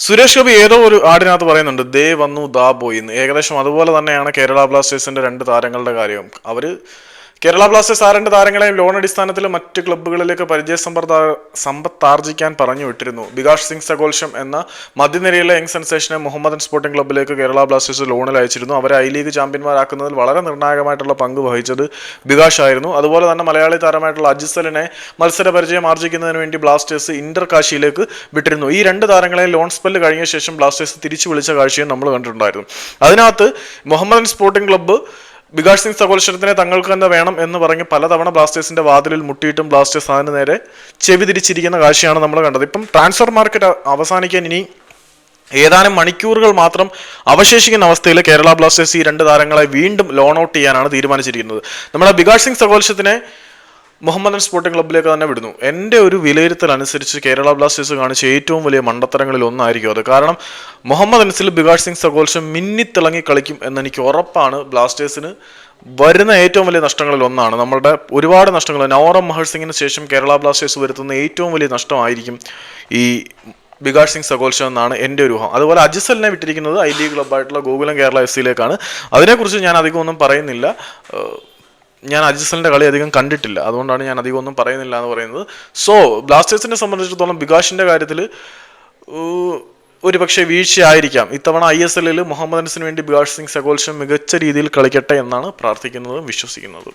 സുരേഷ് ഗോപി ഏതോ ഒരു ആടിനകത്ത് പറയുന്നുണ്ട് ദേ വന്നു ദാ പോയി ഏകദേശം അതുപോലെ തന്നെയാണ് കേരള ബ്ലാസ്റ്റേഴ്സിന്റെ രണ്ട് താരങ്ങളുടെ കാര്യം അവർ കേരള ബ്ലാസ്റ്റേഴ്സ് ആരണ്ട് രണ്ട് താരങ്ങളെയും ലോൺ അടിസ്ഥാനത്തിൽ മറ്റ് ക്ലബ്ബുകളിലേക്ക് പരിചയ സമ്പർദ്ദ സമ്പത്താർജിക്കാൻ പറഞ്ഞു വിട്ടിരുന്നു. ബികാഷ് സിംഗ് സഗോൽഷം എന്ന മധ്യനിരയിലെ യങ് സെൻസേഷനെ മുഹമ്മദൻ സ്പോർട്ടിംഗ് ക്ലബ്ബിലേക്ക് കേരള ബ്ലാസ്റ്റേഴ്സ് ലോണിൽ അയച്ചിരുന്നു. അവരെ ഐ ലീഗ് ചാമ്പ്യന്മാരാക്കുന്നതിൽ വളരെ നിർണായകമായിട്ടുള്ള പങ്ക് വഹിച്ചത് ബികാഷ് ആയിരുന്നു. അതുപോലെ തന്നെ മലയാളി താരമായിട്ടുള്ള അജിസലിനെ മത്സര പരിചയം ആർജിക്കുന്നതിന് വേണ്ടി ബ്ലാസ്റ്റേഴ്സ് ഇന്റർ കാശിയിലേക്ക് വിട്ടിരുന്നു. ഈ രണ്ട് താരങ്ങളെ ലോൺ സ്പെല്ല് കഴിഞ്ഞ ശേഷം ബ്ലാസ്റ്റേഴ്സ് തിരിച്ചു വിളിച്ച കാഴ്ചയും നമ്മൾ കണ്ടിട്ടുണ്ടായിരുന്നു. അതിനകത്ത് മുഹമ്മദൻ സ്പോർട്ടിംഗ് ക്ലബ്ബ് ബികാഷ് സിംഗ് സകോൽശ്വരത്തിനെ തങ്ങൾക്ക് തന്നെ വേണം എന്ന് പറഞ്ഞ് പലതവണ ബ്ലാസ്റ്റേഴ്സിന്റെ വാതിലിൽ മുട്ടിയിട്ടും ബ്ലാസ്റ്റേഴ്സ് അതിന് നേരെ ചെവി തിരിച്ചിരിക്കുന്ന കാഴ്ചയാണ് നമ്മൾ കണ്ടത്. ഇപ്പം ട്രാൻസ്ഫർ മാർക്കറ്റ് അവസാനിക്കാൻ ഇനി ഏതാനും മണിക്കൂറുകൾ മാത്രം അവശേഷിക്കുന്ന അവസ്ഥയിൽ കേരള ബ്ലാസ്റ്റേഴ്സ് ഈ രണ്ട് താരങ്ങളെ വീണ്ടും ലോൺ ഔട്ട് ചെയ്യാനാണ് തീരുമാനിച്ചിരിക്കുന്നത്. നമ്മുടെ ബികാഷ് സിംഗ് സകോൽശത്തിനെ മുഹമ്മദൻ സ്പോർട്ടിംഗ് ക്ലബ്ബിലേക്ക് തന്നെ വിടുന്നു. എന്റെ ഒരു വിലയിരുത്തൽ അനുസരിച്ച് കേരള ബ്ലാസ്റ്റേഴ്സ് കാണിച്ച ഏറ്റവും വലിയ മണ്ടത്തരങ്ങളിൽ ഒന്നായിരിക്കും അത്. കാരണം മുഹമ്മദ് അൻസിൽ ബികാഷ് സിംഗ് സഗോൽഷം മിന്നിത്തിളങ്ങി കളിക്കും എന്നെനിക്ക് ഉറപ്പാണ് ബ്ലാസ്റ്റേഴ്സിന് വരുന്ന ഏറ്റവും വലിയ നഷ്ടങ്ങളിൽ ഒന്നാണ്. നമ്മളുടെ ഒരുപാട് നഷ്ടങ്ങൾ. നവറം മഹർ സിംഗിന് ശേഷം കേരള ബ്ലാസ്റ്റേഴ്സ് വരുത്തുന്ന ഏറ്റവും വലിയ നഷ്ടമായിരിക്കും ഈ ബികാഷ് സിംഗ് സഗോൽഷൻ എന്നാണ് എന്റെ ഒരു ഊഹം. അതുപോലെ അജിസലിനെ വിട്ടിരിക്കുന്നത് ഐ ലീഗ് ക്ലബ്ബായിട്ടുള്ള ഗോകുലം കേരള എഫ് സിയിലേക്കാണ് അതിനെക്കുറിച്ച് ഞാൻ അധികമൊന്നും പറയുന്നില്ല. ഞാൻ അജിസലിന്റെ കളി അധികം കണ്ടിട്ടില്ല. അതുകൊണ്ടാണ് ഞാൻ അധികം ഒന്നും പറയുന്നില്ല എന്ന് പറയുന്നത്. സോ ബ്ലാസ്റ്റേഴ്സിനെ സംബന്ധിച്ചിടത്തോളം ബികാഷിന്റെ കാര്യത്തിൽ ഒരു പക്ഷേ വീഴ്ചയായിരിക്കാം. ഇത്തവണ ഐ എസ് എല്ലിൽ മുഹമ്മദ് അൻസിന് വേണ്ടി ബികാഷ് സിംഗ് സഗോൽഷം മികച്ച രീതിയിൽ കളിക്കട്ടെ എന്നാണ് പ്രാർത്ഥിക്കുന്നതും വിശ്വസിക്കുന്നതും.